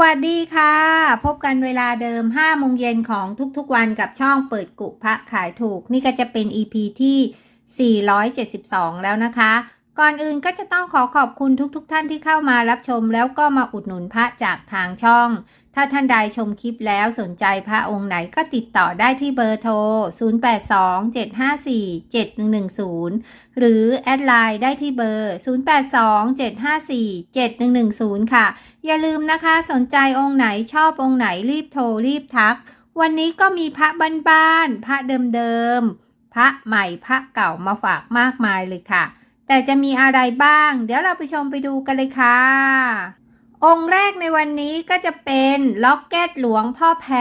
วัสดีค่ะ พบกันเวลาเดิม5โมงเย็นของทุกๆวันกับช่องเปิดกุพระขายถูก นี่ก็จะเป็น EP ที่ 472 แล้วนะคะ ก่อนอื่นก็จะต้องขอขอบคุณทุกๆทท่านที่เข้ามารับชมแล้วก็มาอุดหนุนพระจากทางช่อง ถ้าท่านใดชมคลิปแล้วสนใจพระองค์ไหนก็ติดต่อได้ที่เบอร์โทร 0827547110 หรือแอดไลน์ได้ที่เบอร์ 0827547110 ค่ะ อย่าลืมนะคะสนใจองค์ไหนชอบองค์ไหนรีบโทรรีบทัก วันนี้ก็มีพระบ้านๆพระเดิมๆพระใหม่พระเก่ามาฝากมากมายเลยค่ะ แต่จะมีอะไรบ้าง เดี๋ยวเราไปชมไปดูกันเลยค่ะ องค์แรกในวันนี้ก็จะเป็นล็อกเก็ตหลวงพ่อแพร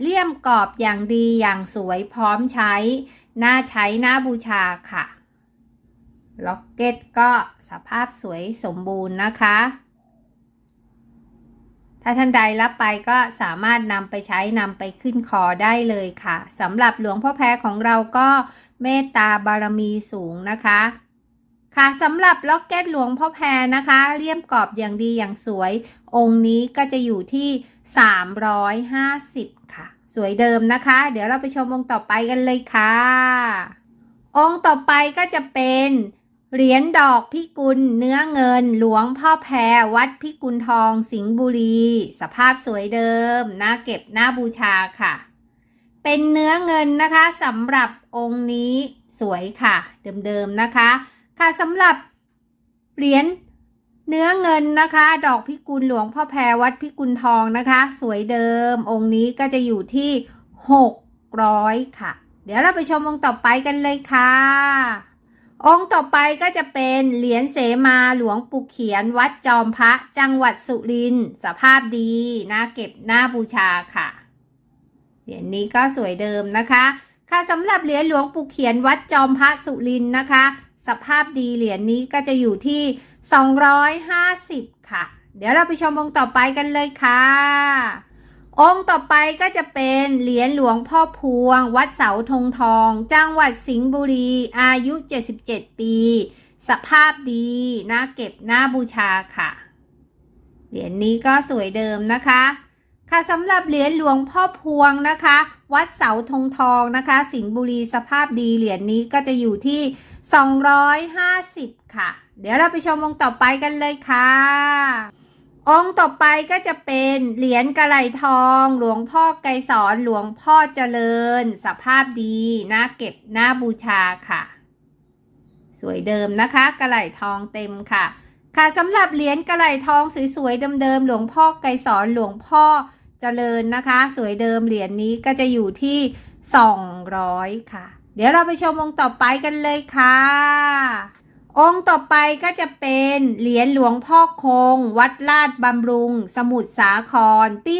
เลี่ยมกรอบอย่างดีอย่างสวยพร้อมใช้ น่าใช้น่าบูชาค่ะ ล็อกเก็ตก็สภาพสวยสมบูรณ์นะคะ ถ้าท่านใดรับไปก็สามารถนำไปใช้นำไปขึ้นคอได้เลยค่ะสำหรับหลวงพ่อแพรของเราก็เมตตาบารมีสูงนะคะ ค่ะสำหรับล็อกเก็ตหลวงพ่อแพรนะคะ เลี่ยมกรอบอย่างดีอย่างสวย องค์นี้ก็จะอยู่ที่ 350 ค่ะ สวยเดิมนะคะ เดี๋ยวเราไปชมองค์ต่อไปกันเลยค่ะ องค์ต่อไปก็จะเป็นเหรียญดอกพิกุลเนื้อเงินหลวงพ่อแพรวัดพิกุลทองสิงห์บุรี สภาพสวยเดิมน่าเก็บน่าบูชาค่ะ เป็นเนื้อเงินนะคะสำหรับองค์นี้สวยค่ะ เดิมๆนะคะ ค่ะสำหรับเหรียญเนื้อเงินนะคะ ดอกพิกุลหลวงพ่อแพรวัดพิกุลทองนะคะ สวยเดิมองค์นี้ก็จะอยู่ที่ 600 ค่ะ เดี๋ยวเราไปชมองค์ต่อไปกันเลยค่ะ องค์ต่อไปก็จะเป็นเหรียญเสมาหลวงปู่เขียนวัดจอมพระจังหวัดสุรินทร์สภาพดีน่าเก็บน่าบูชาค่ะเหรียญนี้ก็สวยเดิมนะคะ ค่ะสำหรับเหรียญหลวงปู่เขียนวัดจอมพระสุรินทร์นะคะ สภาพดีเหรียญนี้ก็จะอยู่ที่ 250 ค่ะ เดี๋ยวเราไปชมองค์ต่อไปกันเลยค่ะ องค์ต่อไปก็จะเป็นเหรียญหลวงพ่อพวง วัดเสาธงทอง จังหวัดสิงห์บุรี อายุ 77 ปี สภาพดีน่าเก็บน่าบูชาค่ะ เหรียญนี้ก็สวยเดิมนะคะค่ะสำหรับเหรียญหลวงพ่อพวงนะคะ วัดเสาธงทองนะคะ สิงห์บุรีสภาพดีเหรียญนี้ก็จะอยู่ที่ 250 ค่ะ เดี๋ยวเราไปชมองค์ต่อไปกันเลยค่ะ องค์ต่อไปก็จะเป็นเหรียญกระไหลทอง หลวงพ่อไกรสอนหลวงพ่อเจริญ สภาพดีน่าเก็บน่าบูชาค่ะ สวยเดิมนะคะ กระไหลทองเต็มค่ะ ค่ะสำหรับเหรียญกระไหลทองสวยๆเดิมๆหลวงพ่อไกรสอนหลวงพ่อเจริญนะคะ สวยเดิมเหรียญนี้ก็จะอยู่ที่ 200 ค่ะ เดี๋ยวเราไปชมองค์ต่อไปกันเลยค่ะ องค์ต่อไปก็จะเป็นเหรียญหลวงพ่อคง วัดลาดบำรุง สมุทรสาคร ปี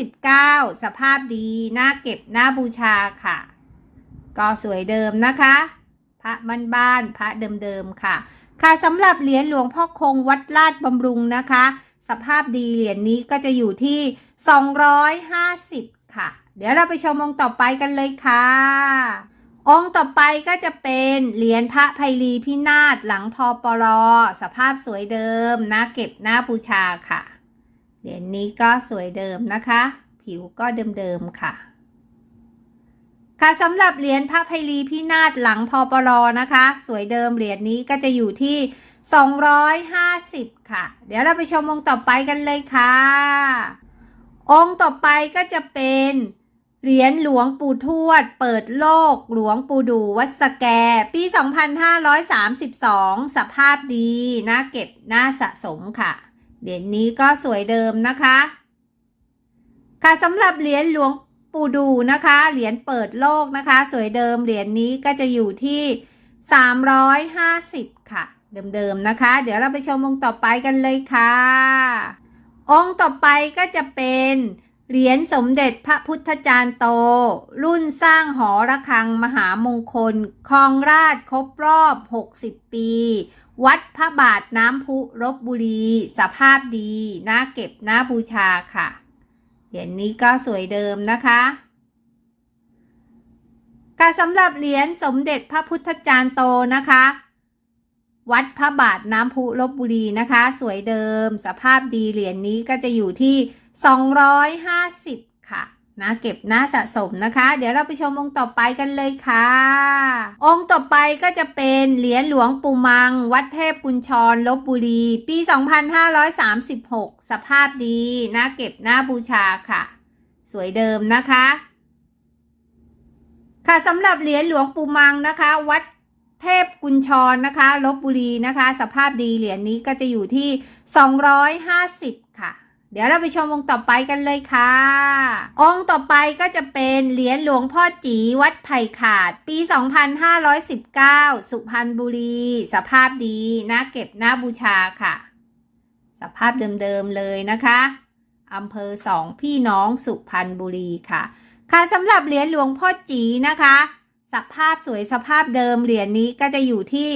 2519 สภาพดีน่าเก็บน่าบูชาค่ะ ก็สวยเดิมนะคะ พระบ้านพระเดิมๆค่ะ ค่ะสำหรับเหรียญหลวงพ่อคง วัดลาดบำรุงนะคะ สภาพดีเหรียญนี้ก็จะอยู่ที่ 250 ค่ะ เดี๋ยวเราไปชมองค์ต่อไปกันเลยค่ะ องค์ต่อไปก็จะเป็นเหรียญพระไพลีพินาศหลังพอปรสภาพสวยเดิมน่าเก็บน่าบูชาค่ะ เหรียญนี้ก็สวยเดิมนะคะ ผิวก็เดิมๆค่ะค่ะสำหรับเหรียญพระไพลีพินาศหลังพอปรนะคะ สวยเดิมเหรียญนี้ก็จะอยู่ที่ 250 ค่ะ เดี๋ยวเราไปชมองค์ต่อไปกันเลยค่ะ องค์ต่อไปก็จะเป็น เหรียญหลวงปู่ทวด เปิดโลก หลวงปู่ดูวัดสแก ปี 2532 สภาพดีน่าเก็บน่าสะสมค่ะ เหรียญนี้ก็สวยเดิมนะคะ ค่ะสำหรับเหรียญหลวงปู่ดูนะคะ เหรียญเปิดโลกนะคะ สวยเดิม เหรียญนี้ก็จะอยู่ที่ 350 ค่ะ เดิมๆนะคะ เดี๋ยวเราไปชมองค์ต่อไปกันเลยค่ะ องค์ต่อไปก็จะเป็น เหรียญสมเด็จพระพุทธจารย์โต รุ่นสร้างหอระฆังมหามงคลครองราชครบรอบ 60 ปี วัดพระบาทน้ำพุรบบุรี สภาพดีน่าเก็บน่าบูชาค่ะ เหรียญนี้ก็สวยเดิมนะคะการสำหรับเหรียญสมเด็จพระพุทธจารย์โตนะคะ วัดพระบาทน้ำพุลบบุรีนะคะ สวยเดิม สภาพดีเหรียญนี้ก็จะอยู่ที่ 250 ค่ะนะเก็บหน้าสะสมนะคะ เดี๋ยวเราไปชมองค์ต่อไปกันเลยค่ะ องค์ต่อไปก็จะเป็นเหรียญหลวงปู่มัง วัดเทพกุญชรลบบุรี ปี 2536 สภาพดีนะเก็บหน้าบูชาค่ะ สวยเดิมนะคะ ค่ะสำหรับเหรียญหลวงปู่มังนะคะ วัดเทพกุญชรนะคะลบบุรีนะคะ สภาพดีเหรียญนี้ก็จะอยู่ที่ 250 ค่ะ เดี๋ยวเราไปชมองค์ต่อไปกันเลยค่ะ องค์ต่อไปก็จะเป็นเหรียญหลวงพ่อจีวัดไผ่ขาด ปี 2519 สุพรรณบุรี สภาพดีนะเก็บน้าบูชาค่ะ สภาพเดิมๆเลยนะคะอำเภอสองพี่น้องสุพรรณบุรีค่ะ ค่ะสำหรับเหรียญหลวงพ่อจีนะคะ สภาพสวยสภาพเดิมเหรียญนี้ก็จะอยู่ที่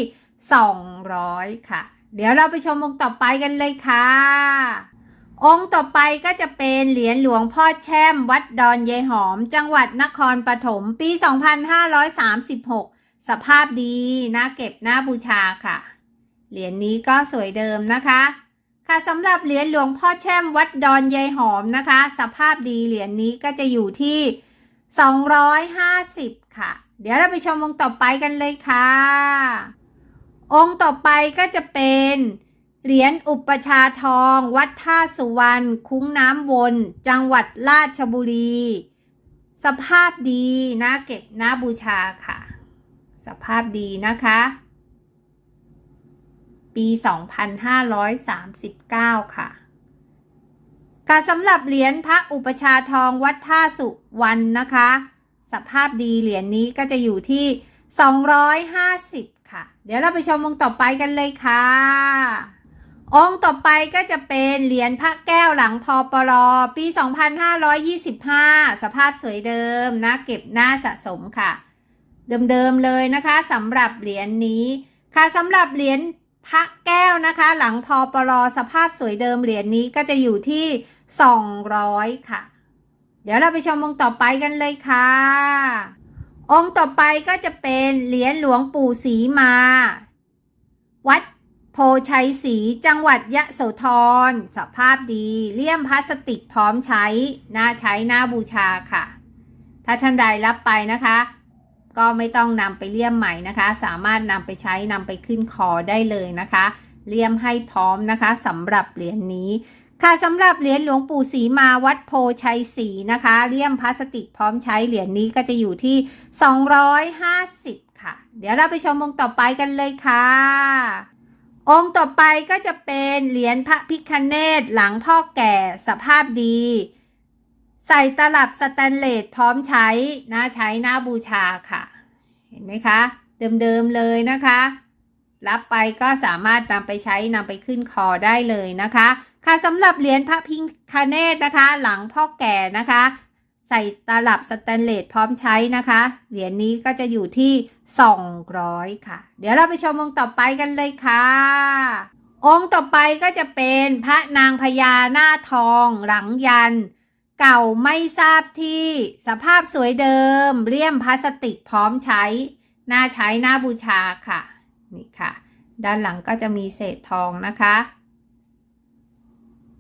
200 ค่ะ เดี๋ยวเราไปชมองค์ต่อไปกันเลยค่ะ องค์ต่อไปก็จะเป็นเหรียญหลวงพ่อแช่ม วัดดอนเยหอม จังหวัดนครปฐมปี 2536 สภาพดีนะเก็บน้าบูชาค่ะ เหรียญนี้ก็สวยเดิมนะคะ ค่ะสำหรับเหรียญหลวงพ่อแช่ม วัดดอนเยหอมนะคะ สภาพดีเหรียญนี้ก็จะอยู่ที่ 250 ค่ะ เดี๋ยวเราไปชมองค์ต่อไปกันเลยค่ะ องค์ต่อไปก็จะเป็น เหรียญอุปชาทอง วัดท่าสุวรรณคุ้งน้ำวน จังหวัดราชบุรี สภาพดีนะเก็บน้าบูชาค่ะ สภาพดีนะคะ ปี 2539 ค่ะค่ะสำหรับเหรียญพระอุปชาทองวัดท่าสุวรรณนะคะ สภาพดีเหรียญนี้ก็จะอยู่ที่ 250 ค่ะ เดี๋ยวเราไปชมองต่อไปกันเลยค่ะ องค์ต่อไปก็จะเป็นเหรียญพระแก้วหลังพอปรอปี 2525 สภาพสวยเดิมนะเก็บหน้าสะสมค่ะ เดิมๆเลยนะคะสำหรับเหรียญนี้ค่ะสำหรับเหรียญพระแก้วนะคะ หลังพอปรอสภาพสวยเดิมเหรียญนี้ก็จะอยู่ที่ 200 ค่ะ เดี๋ยวเราไปชมองค์ต่อไปกันเลยค่ะ องค์ต่อไปก็จะเป็นเหรียญหลวงปู่ศรีมา วัด โพชัยศรีจังหวัดยะโสธร สภาพดี เลี่ยมพลาสติกพร้อมใช้ น่าใช้น่าบูชาค่ะ ถ้าท่านใดรับไปนะคะ ก็ไม่ต้องนำไปเลี่ยมใหม่นะคะ สามารถนำไปใช้นำไปขึ้นคอได้เลยนะคะ เลี่ยมให้พร้อมนะคะสำหรับเหรียญนี้ค่ะสำหรับเหรียญหลวงปู่ศรีมาวัดโพชัยศรีนะคะเลี่ยมพลาสติกพร้อมใช้เหรียญนี้ก็จะอยู่ที่ 250 ค่ะ เดี๋ยวเราไปชมองต่อไปกันเลยค่ะ องค์ต่อไปก็จะเป็นเหรียญพระพิคเนตหลังพ่อแก่สภาพดี ใส่ตลับสแตนเลสพร้อมใช้นะใช้หน้าบูชาค่ะ เห็นไหมคะ เดิมๆเลยนะคะ รับไปก็สามารถนำไปใช้นำไปขึ้นคอได้เลยนะคะ ค่ะสำหรับเหรียญพระพิคเนตนะคะ หลังพ่อแก่นะคะ ใส่ตลับสแตนเลสพร้อมใช้นะคะ เหรียญนี้ก็จะอยู่ที่ 200 ค่ะ เดี๋ยวเราไปชมองค์ต่อไปกันเลยค่ะ องค์ต่อไปก็จะเป็นพระนางพญาหน้าทอง หลังยัน เก่าไม่ทราบที่ สภาพสวยเดิม เลี่ยมพลาสติกพร้อมใช้น่าใช้หน่าบูชาค่ะ นี่ค่ะ ด้านหลังก็จะมีเศษทองนะคะ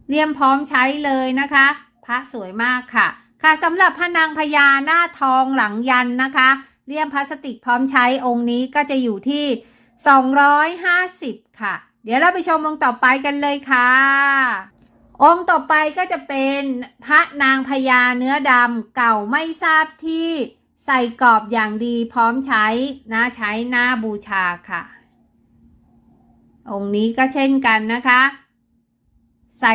เลี่ยมพร้อมใช้เลยนะคะ พระสวยมากค่ะ ค่ะสำหรับพระนางพญาหน้าทองหลังยันนะคะ เลี่ยมพลาสติกพร้อมใช้องค์นี้ก็จะอยู่ที่ 250 ค่ะ เดี๋ยวเราไปชมองค์ต่อไปกันเลยค่ะ องค์ต่อไปก็จะเป็นพระนางพญาเนื้อดำเก่าไม่ทราบที่ใส่กรอบอย่างดีพร้อมใช้นะใช้หน้าบูชาค่ะ องค์นี้ก็เช่นกันนะคะ ใส่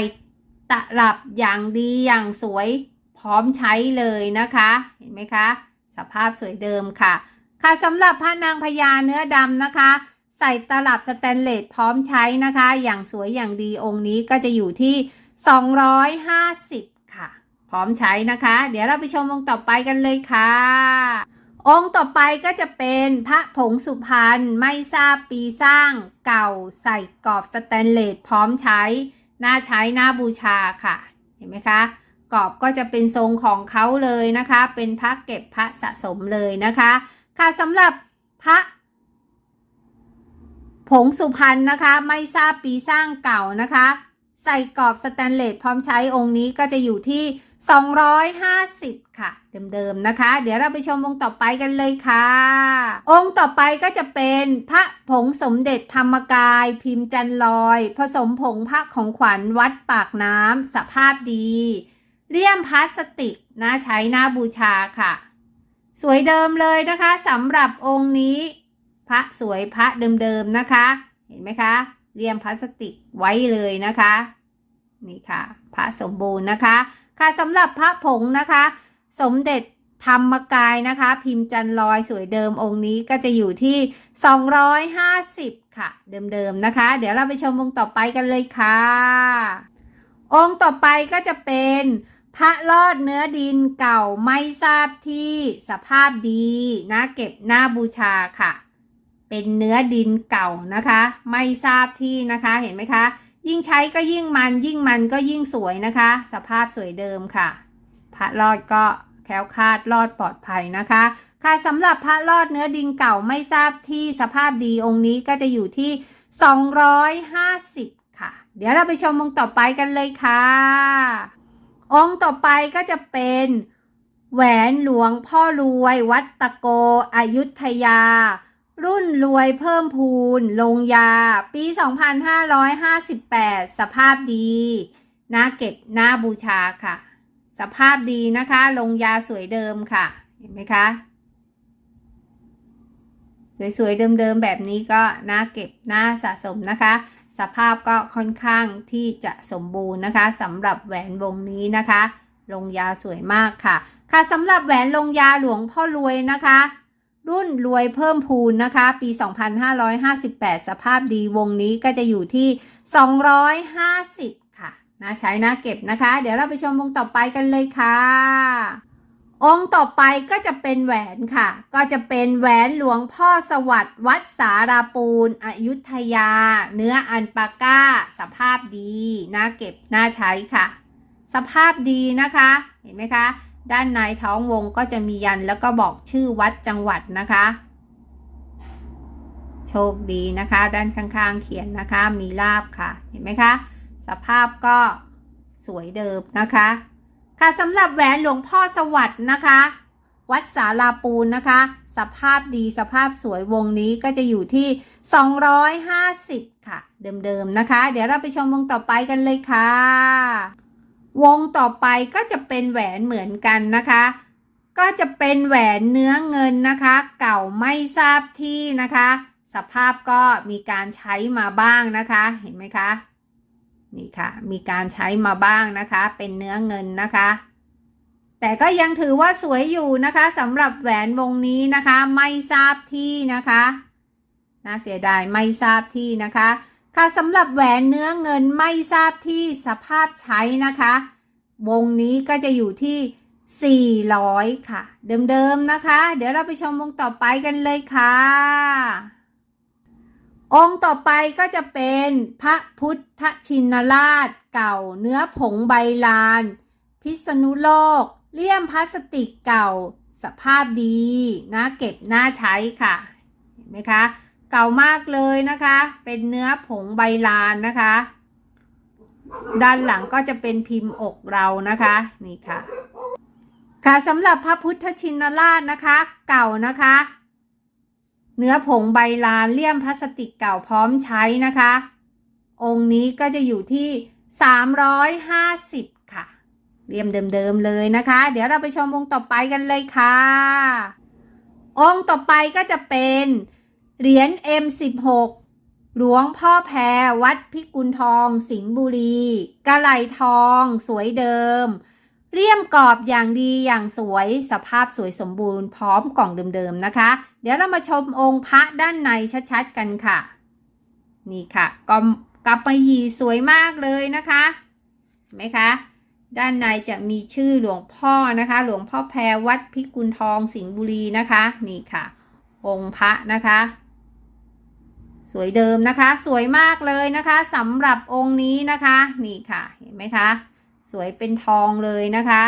ตลับอย่างดีอย่างสวยพร้อมใช้เลยนะคะ เห็นไหมคะ สภาพสวยเดิมค่ะ ค่ะสำหรับพระนางพญาเนื้อดำนะคะ ใส่ตลับสแตนเลสพร้อมใช้นะคะ อย่างสวยอย่างดีองค์นี้ก็จะอยู่ที่ 250 ค่ะ พร้อมใช้นะคะ เดี๋ยวเราไปชมองค์ต่อไปกันเลยค่ะ องค์ต่อไปก็จะเป็นพระผงสุพรรณไม่ทราบปีสร้างเก่าใส่กรอบสแตนเลสพร้อมใช้น่าใช้น่าบูชาค่ะ เห็นไหมคะ กรอบก็จะเป็นทรงของเขาเลยนะคะ เป็นพระเก็บพระสะสมเลยนะคะ ค่ะสำหรับพระผงสุพรรณนะคะไม่ทราบปีสร้างเก่านะคะ ใส่กรอบสแตนเลสพร้อมใช้องค์นี้ก็จะอยู่ที่ 250 ค่ะ เดิมๆนะคะ เดี๋ยวเราไปชมองค์ต่อไปกันเลยค่ะ องค์ต่อไปก็จะเป็นพระผงสมเด็จธรรมกาย พิมพ์จันลอย ผสมผงพระของขวัญวัดปากน้ำสภาพดี เลี่ยมพลาสติกน่าใช้น่าบูชาค่ะ สวยเดิมเลยนะคะสำหรับองค์นี้ พระสวยพระเดิมๆนะคะ เห็นไหมคะเลี่ยมพลาสติกไว้เลยนะคะ นี่ค่ะ พระสมบูรณ์นะคะ ค่ะสำหรับพระผงนะคะ สมเด็จธรรมกายนะคะ พิมพ์จันลอยสวยเดิมองค์นี้ก็จะอยู่ที่ 250 ค่ะ เดิมๆนะคะ เดี๋ยวเราไปชมองค์ต่อไปกันเลยค่ะ องค์ต่อไปก็จะเป็น พระลอดเนื้อดินเก่าไม่ทราบที่สภาพดีนะเก็บหน้าบูชาค่ะ เป็นเนื้อดินเก่านะคะ ไม่ทราบที่นะคะเห็นไหมคะ ยิ่งใช้ก็ยิ่งมันยิ่งมันก็ยิ่งสวยนะคะ สภาพสวยเดิมค่ะ พระรอดก็แคล้วคลาดรอดปลอดภัยนะคะ ค่ะสำหรับพระรอดเนื้อดินเก่าไม่ทราบที่สภาพดีองค์นี้ก็จะอยู่ที่ 250 ค่ะ เดี๋ยวเราไปชมองค์ต่อไปกันเลยค่ะ องค์ต่อไปก็จะเป็นแหวนหลวงพ่อรวยวัดตะโกอยุธยา รุ่นรวยเพิ่มพูน ลงยา ปี 2558 สภาพดีน่าเก็บน่าบูชาค่ะ สภาพดีนะคะ ลงยาสวยเดิมค่ะ เห็นไหมคะ สวยๆ เดิมๆ แบบนี้ก็น่าเก็บน่าสะสมนะคะ สภาพก็ค่อนข้างที่จะสมบูรณ์นะคะสำหรับแหวนวงนี้นะคะ ลงยาสวยมากค่ะ ค่ะสำหรับแหวนลงยาหลวงพ่อรวยนะคะ รุ่นรวยเพิ่มพูนนะคะ ปี 2558 สภาพดีวงนี้ก็จะอยู่ที่ 250 ค่ะน่าใช้น่าเก็บนะคะ เดี๋ยวเราไปชมวงต่อไปกันเลยค่ะ องค์ต่อไปก็จะเป็นแหวนค่ะ ก็จะเป็นแหวนหลวงพ่อสวัสดิ์วัดสาราปูนอยุธยา เนื้ออันปาก้า สภาพดีน่าเก็บน่าใช้ค่ะ สภาพดีนะคะ เห็นไหมคะ ด้านในท้องวงก็จะมียันแล้วก็บอกชื่อวัดจังหวัดนะคะ โชคดีนะคะ ด้านข้างๆเขียนนะคะ มีลาบค่ะ เห็นไหมคะ สภาพก็สวยเดิมนะคะ ค่ะสำหรับแหวนหลวงพ่อสวัสด์นะคะ วัดสาลาปูนนะคะ สภาพดีสภาพสวยวงนี้ก็จะอยู่ที่ 250 ค่ะ เดิมๆนะคะ เดี๋ยวเราไปชมวงต่อไปกันเลยค่ะ วงต่อไปก็จะเป็นแหวนเหมือนกันนะคะ ก็จะเป็นแหวนเนื้อเงินนะคะ เก่าไม่ทราบที่นะคะ สภาพก็มีการใช้มาบ้างนะคะ เห็นไหมคะ นี่ค่ะ มีการใช้มาบ้างนะคะ เป็นเนื้อเงินนะคะ แต่ก็ยังถือว่าสวยอยู่นะคะสำหรับแหวนวงนี้นะคะ ไม่ทราบที่นะคะน่าเสียดายไม่ทราบที่นะคะ ค่ะสำหรับแหวนเนื้อเงินไม่ทราบที่สภาพใช้นะคะ วงนี้ก็จะอยู่ที่ 400 ค่ะ เดิมๆนะคะ เดี๋ยวเราไปชมวงต่อไปกันเลยค่ะ องค์ต่อไปก็จะเป็นพระพุทธชินราชเก่าเนื้อผงใบลาน พิษณุโลก เลี่ยมพลาสติกเก่า สภาพดีนะเก็บน่าใช้ค่ะ เห็นไหมคะ เก่ามากเลยนะคะ เป็นเนื้อผงใบลานนะคะ ด้านหลังก็จะเป็นพิมพ์อกเรานะคะ นี่ค่ะ ค่ะสำหรับพระพุทธชินราชนะคะ เก่านะคะ เนื้อผงใบลานเลี่ยมพลาสติกเก่าพร้อมใช้นะคะ องค์นี้ก็จะอยู่ที่ 350 ค่ะเลี่ยมเดิมๆเลยนะคะ เดี๋ยวเราไปชมองค์ต่อไปกันเลยค่ะ องค์ต่อไปก็จะเป็นเหรียญ M16 หลวงพ่อแพรวัดพิกุลทอง สิงห์บุรีกะไหลทอง สวยเดิม เรียมกรอบอย่างดีอย่างสวยสภาพสวยสมบูรณ์พร้อมกล่องเดิมๆนะคะ เดี๋ยวเรามาชมองค์พระด้านในชัดๆกันค่ะ นี่ค่ะกำกับมะหยี่สวยมากเลยนะคะเห็นไหมคะ ด้านในจะมีชื่อหลวงพ่อนะคะ หลวงพ่อแพรวัดพิกุลทองสิงห์บุรีนะคะ นี่ค่ะ องค์พระนะคะ สวยเดิมนะคะ สวยมากเลยนะคะสำหรับองค์นี้นะคะ นี่ค่ะเห็นไหมคะ สวยเป็นทองเลยนะคะ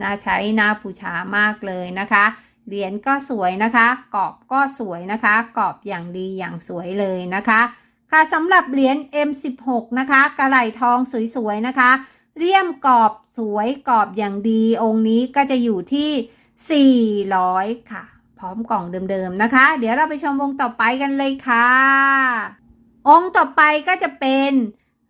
น่าใช้น่าบูชามากเลยนะคะ เหรียญก็สวยนะคะ กรอบก็สวยนะคะ กรอบอย่างดีอย่างสวยเลยนะคะ ค่ะสำหรับเหรียญ M16 นะคะ กระไหลทองสวยๆนะคะ เรียมกรอบสวยกรอบอย่างดี องค์นี้ก็จะอยู่ที่ 400 ค่ะ พร้อมกล่องเดิมๆนะคะ เดี๋ยวเราไปชมวงต่อไปกันเลยค่ะ องค์ต่อไปก็จะเป็น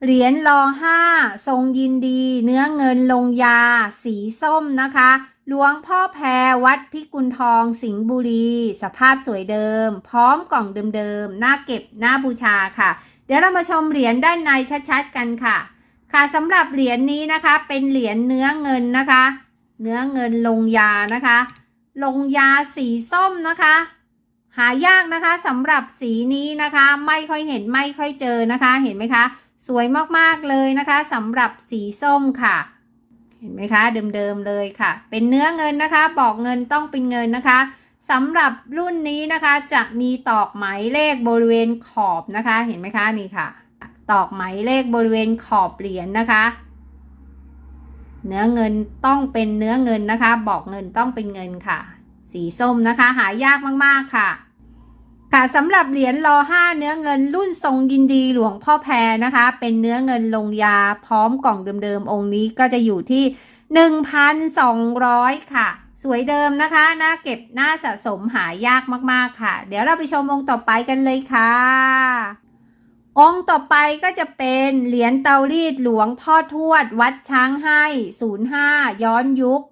เหรียญรอห้าทรงยินดี เนื้อเงินลงยา สีส้มนะคะหลวงพ่อแพรวัดพิกุลทองสิงห์บุรี สภาพสวยเดิม พร้อมกล่องเดิมๆหน้าเก็บหน้าบูชาค่ะ เดี๋ยวเรามาชมเหรียญด้านในชัดๆกันค่ะ ค่ะสำหรับเหรียญนี้นะคะ เป็นเหรียญเนื้อเงินนะคะ เนื้อเงินลงยานะคะ ลงยาสีส้มนะคะ หายากนะคะสำหรับสีนี้นะคะ ไม่ค่อยเห็นไม่ค่อยเจอนะคะเห็นไหมคะ สวยมากๆเลยนะคะสำหรับสีส้มค่ะ เห็นไหมคะ เดิมๆเลยค่ะ เป็นเนื้อเงินนะคะ บอกเงินต้องเป็นเงินนะคะสำหรับรุ่นนี้นะคะจะมีตอกหมายเลขบริเวณขอบนะคะ เห็นไหมคะนี่ค่ะ ตอกหมายเลขบริเวณขอบเหรียญนะคะ เนื้อเงินต้องเป็นเนื้อเงินนะคะ บอกเงินต้องเป็นเงินค่ะ สีส้มนะคะ หายากมากๆค่ะ ค่ะสำหรับเหรียญรอห้าเนื้อเงินรุ่นทรงยินดีหลวงพ่อแพรนะคะ เป็นเนื้อเงินลงยาพร้อมกล่องเดิมๆ องค์นี้ก็จะอยู่ที่หนึ่งพันสองร้อยค่ะ สวยเดิมนะคะน้าเก็บน้าสะสมหายากมากๆค่ะ เดี๋ยวเราไปชมองค์ต่อไปกันเลยค่ะ องค์ต่อไปก็จะเป็นเหรียญเตารีดหลวงพ่อทวด วัดช้างให้05 ย้อนยุค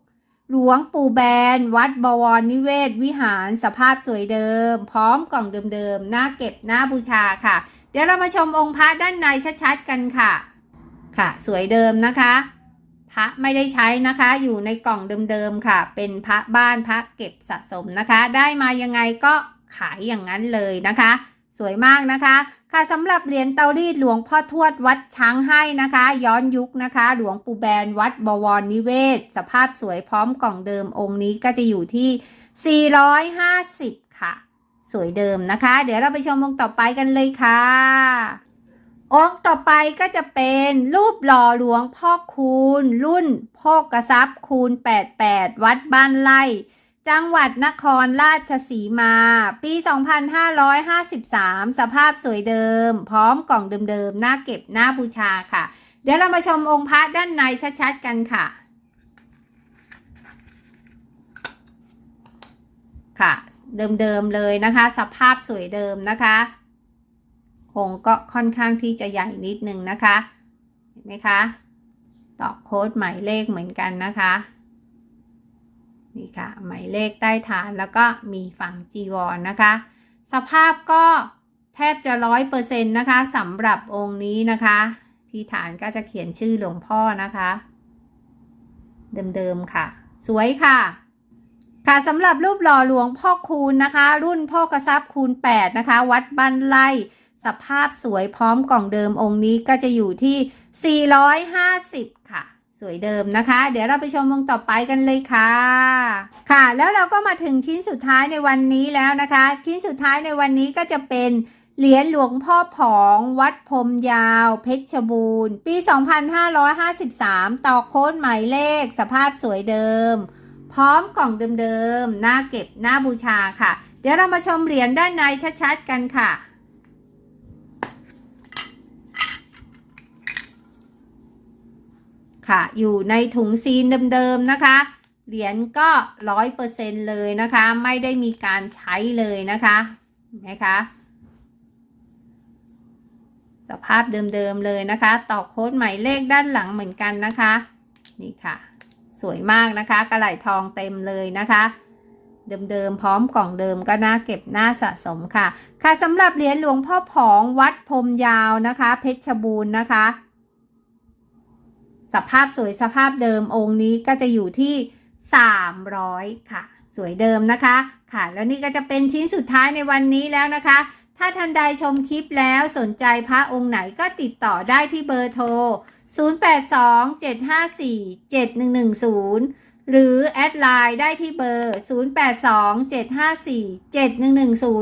หลวงปู่แบน วัดบวรนิเวศวิหารสภาพสวยเดิม พร้อมกล่องเดิมๆหน้าเก็บหน้าบูชาค่ะ เดี๋ยวเรามาชมองค์พระด้านในชัดๆกันค่ะ ค่ะ สวยเดิมนะคะ พระไม่ได้ใช้นะคะ อยู่ในกล่องเดิมๆค่ะ เป็นพระบ้านพระเก็บสะสมนะคะ ได้มายังไงก็ขายอย่างนั้นเลยนะคะ สวยมากนะคะ ค่ะสำหรับเหรียญเตารีดหลวงพ่อทวดวัดช้างให้นะคะ ย้อนยุคนะคะ หลวงปู่แบนวัดบวรนิเวศ สภาพสวยพร้อมกล่องเดิมองค์นี้ก็จะอยู่ที่ 450 ค่ะ สวยเดิมนะคะ เดี๋ยวเราไปชมองค์ต่อไปกันเลยค่ะ องค์ต่อไปก็จะเป็นรูปหล่อหลวงพ่อคูณ รุ่นโภกทรัพย์คูณ 88 วัดบ้านไร่ จังหวัดนครราชสีมา ปี 2553 สภาพสวยเดิม พร้อมกล่องเดิมๆหน้าเก็บหน้าบูชาค่ะ เดี๋ยวเรามาชมองค์พระด้านในชัดๆ กันค่ะ ค่ะ เดิมๆ เลยนะคะ สภาพสวยเดิมนะคะองค์ก็ค่อนข้างที่จะใหญ่นิดนึงนะคะ เห็นไหมคะ ต่อโค้ดหมายเลขเหมือนกันนะคะ นี่ค่ะหมายเลขใต้ฐานแล้วก็มีฝั่งจีวรนนะคะ สภาพก็แทบจะร้อยเปอร์เซ็นต์นะคะสำหรับองค์นี้นะคะ ที่ฐานก็จะเขียนชื่อหลวงพ่อนะคะ เดิมๆค่ะ สวยค่ะ ค่ะสำหรับรูปหล่อหลวงพ่อคูณนะคะ รุ่นพ่อกระซับคูณ 8 นะคะ วัดบ้านไร่สภาพสวยพร้อมกล่องเดิมองค์นี้ก็จะอยู่ที่ 450 สวยเดิมนะคะ เดี๋ยวเราไปชมวงต่อไปกันเลยค่ะ ค่ะ แล้วเราก็มาถึงชิ้นสุดท้ายในวันนี้แล้วนะคะ ชิ้นสุดท้ายในวันนี้ก็จะเป็นเหรียญหลวงพ่อผองวัดพรมยาว เพชรบูรณ์ ปี 2553 ต่อโค้ดหมายเลข สภาพสวยเดิม พร้อมกล่องเดิมๆหน้าเก็บหน้าบูชาค่ะ เดี๋ยวเรามาชมเหรียญด้านในชัดๆกันค่ะ ค่ะ อยู่ในถุงซีนเดิมๆนะคะ เหรียญก็ร้อยเปอร์เซ็นเลยนะคะ ไม่ได้มีการใช้เลยนะคะนไหมคะ สภาพเดิมๆเลยนะคะ ต่อโค้ดหมายเลขด้านหลังเหมือนกันนะคะ นี่ค่ะ สวยมากนะคะ กระไหล่ทองเต็มเลยนะคะเดิมๆ พร้อมกล่องเดิมก็น่าเก็บน้าสะสมค่ะ ค่ะสำหรับเหรียญหลวงพ่อผองวัดพรมยาวนะคะ เพชรบูรณ์นะคะ สภาพสวยสภาพเดิมองค์นี้ก็จะอยู่ที่ 300 ค่ะ สวยเดิมนะคะ ค่ะ แล้วนี่ก็จะเป็นชิ้นสุดท้ายในวันนี้แล้วนะคะ ถ้าท่านใดชมคลิปแล้วสนใจพระองค์ไหนก็ติดต่อได้ที่เบอร์โทร 0827547110 หรือแอดไลน์ได้ที่เบอร์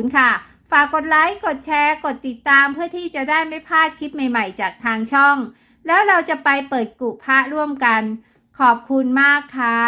0827547110 ค่ะ ฝากกดไลค์ กดแชร์ กดติดตามเพื่อที่จะได้ไม่พลาดคลิปใหม่ ๆ จากทางช่อง แล้วเราจะไปเปิดกุพระร่วมกัน ขอบคุณมากค่ะ